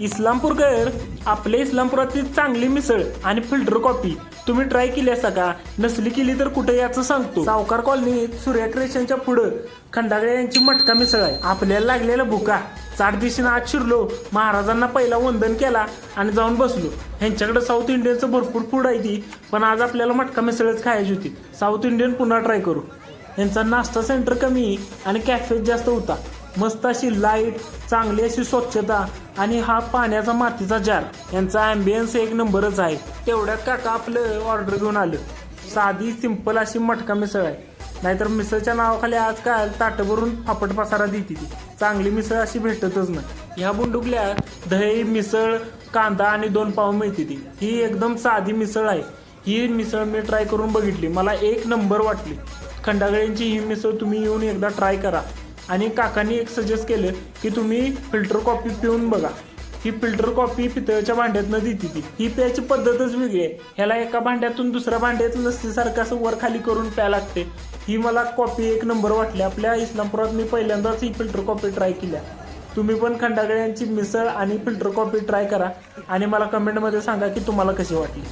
इस्लामपूरकर आपले इस्लामपुरातली चांगली मिसळ आणि फिल्टर कॉफी तुम्ही ट्राय केली असता का? नसली केली तर कुठे याचं सांगतो? सावकार कॉलनीत सूर्या क्रेशनच्या पुढं खंडागळे यांची मटका मिसळ आहे. आपल्याला लागलेला भुका. चार दिशेनं आत शिरलो. महाराजांना पहिला वंदन केला आणि जाऊन बसलो. ह्यांच्याकडे साऊथ इंडियनचं भरपूर फूड आहे ती पण आज आपल्याला मटका मिसळच खायची होती. साऊथ इंडियन पुन्हा ट्राय करू. यांचा नाश्ता सेंटर कमी आणि कॅफेज जास्त होता. मस्त अशी लाइट चांगली अशी स्वच्छता आणि हा पाण्याचा मातीचा जार. यांचा ॲम्बियन्स एक नंबरच आहे. तेवढ्यात काका आपलं ऑर्डर घेऊन आलं. साधी सिंपल अशी मटका मिसळ आहे. नाहीतर मिसळच्या नावाखाली आज काय भरून फापट पसारा देते ती. चांगली मिसळ अशी भेटतच नाही. ह्या बुंडुकल्या दही मिसळ कांदा आणि दोन पाव मिळते ती. ही एकदम साधी मिसळ आहे. ही मिसळ मी ट्राय करून बघितली. मला एक नंबर वाटली. खंडागळ्यांची ही मिसळ तुम्ही येऊन एकदा ट्राय करा. आणि काकांनी एक सजेस्ट केलं की तुम्ही फिल्टर कॉफी पिऊन बघा. ही फिल्टर कॉफी पितळच्या भांड्यातनं देते ती. ही प्यायची पद्धतच वेगळी आहे. ह्याला एका भांड्यातून दुसऱ्या भांड्यात लस्सीसारखं असं वर खाली करून प्या लागते. ही मला कॉफी एक नंबर वाटली. आपल्या इस्लामपुरात मी पहिल्यांदाच ही फिल्टर कॉफी ट्राय केल्या. तुम्ही पण खंडागळे यांची मिसळ आणि फिल्टर कॉफी ट्राय करा. आणि मला कमेंटमध्ये सांगा की तुम्हाला कशी वाटली.